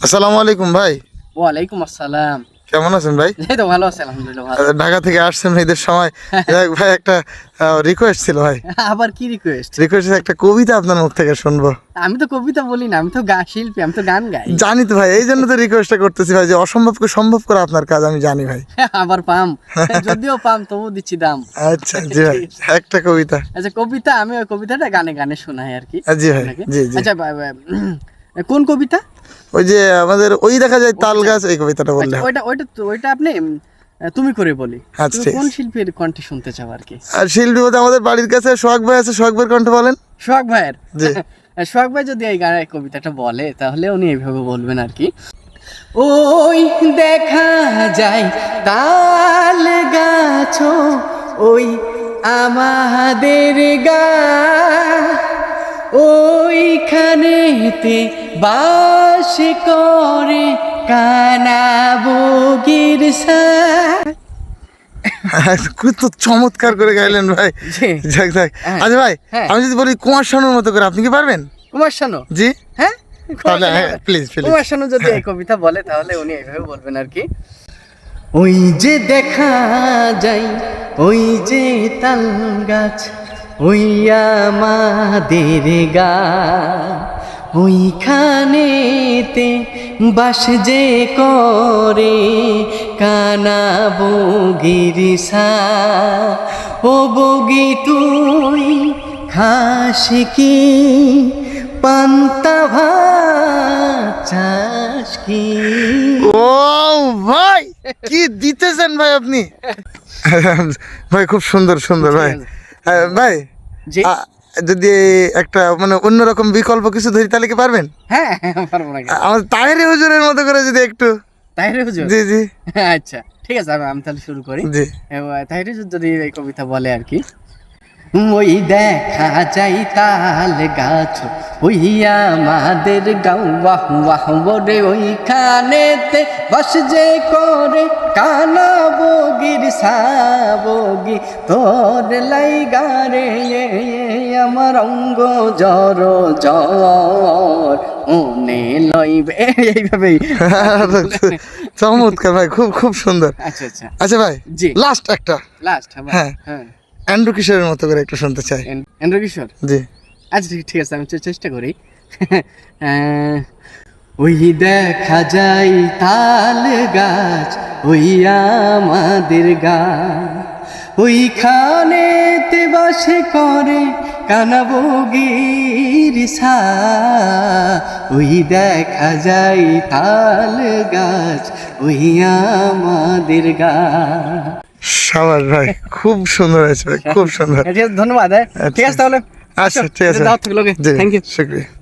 আসসালামু আলাইকুম ভাই। ওয়ালাইকুম আসসালাম। কেমন আছেন ভাই? এই তো ভালো আছে আলহামদুলিল্লাহ ভালো। ঢাকা থেকে আসছেন ঈদের সময়। যাই ভাই একটা রিকোয়েস্ট ছিল ভাই। আবার কি রিকোয়েস্ট রিকোয়েস্ট একটা কবিতা আপনার মুখ থেকে শুনব। আমি তো কবিতা বলি না আমি তো গান শিল্পী আমি তো গান গাই। জানি তো ভাই এই জন্য তো রিকোয়েস্টটা করতেছি ভাই যে অসম্ভবকে সম্ভব করা আপনার কাজ আমি জানি ভাই। আবার পাম। যদিও পাম তবু দিচ্ছি দাম। আচ্ছা জি ভাই একটা কবিতা। আচ্ছা কবিতা আমি ওই কবিতাটা গানে গানে শোনাই আর কি। জি ভাই জি জি। আচ্ছা কোন কবিতা? ওই যে আমাদের ওই দেখা যায় তাল গাছ এই কবিতাটা বললে। আচ্ছা, ওইটা ওইটা ওইটা আপনি তুমি করে বলি। আচ্ছা, কোন শিল্পীর কণ্ঠে শুনতে চাও আর কি? আর শিল্পী বলতে আমাদের বাড়ির কাছে সোহাগ ভাই আছে সোহাগ ভাইয়ের কণ্ঠ বলেন। সোহাগ ভাইয়ের? জি। সোহাগ ভাই যদি এই গানের কবিতাটা বলে তাহলে উনি এইভাবে বলবেন আর কি। ওই দেখা যায় তাল গাছ ওই আমাদের গা ওইখানেতে বাস করে কানা বগির সা খুব তো চমৎকার করে গাইলেন ভাই। যাক যাক। হ্যাঁ। আচ্ছা ভাই হ্যাঁ। আমি যদি বলি কুমার শানুর মতো করে আপনি কি পারবেন? কুমার শানু? জি। হ্যাঁ? তাহলে হ্যাঁ. কুমার শানু যদি এই কবিতা বলে তাহলে উনি এইভাবে বলবেন আর কি। ওই যে দেখা যায় ওই যে তাল গাছ ওই আমাদের গা। ওইখানেতে বাস যে করে কানা বগির ও বগি তুই খাস কি? পান্তা ভাত চাস কি? ও ভাই কি দিতেছেন ভাই আপনি? ভাই খুব সুন্দর সুন্দর ভাই। ভাই যদি একটা মানে অন্যরকম বিকল্প কিছু ধরি তাহলে কি পারবেন? হ্যাঁ পারব না তাহেরি হুজুরের মতো করে যদি একটু। তাহিরে হুজুর? জি জি। আচ্ছা ঠিক আছে আমি তাহলে শুরু করি। জি। তাহিরে হুজুর যদি এই কবিতা বলে আর কি ওই দেখা যাই তাল গাছ ওই আমাদের গাও বাহ বাহ বরে ওইখানেতে বাস যে করে কানা সাবগি তোর লাই গারে আমার অঙ্গ জর জর মনে লইবে। এইভাবেই। চমৎকার ভাই খুব খুব সুন্দর। আচ্ছা আচ্ছা। আচ্ছা ভাই জি। লাস্ট একটা। লাস্ট হ্যাঁ। হ্যাঁ। অ্যান্ড্রু কিশোরের মতো করে একটু শুনতে চাই। এন্দ্র কিশোর জি। আচ্ছা ঠিক ঠিক আছে আমি চেষ্টা করি। আহ, ওই দেখা যায় তাল গাছ ওই আমাদের গা। ওইখানেতে বাসে করে কানাবগির সা ওই দেখা যায় তাল গাছ ওই আমাদের গা। সাবাস ভাই খুব সুন্দর আছে ভাই খুব সুন্দর। ঠিক ধন্যবাদ হ্যাঁ। ঠিক আছে তাহলে। আচ্ছা ঠিক আছে। থ্যাংক ইউ শুক্রিয়া।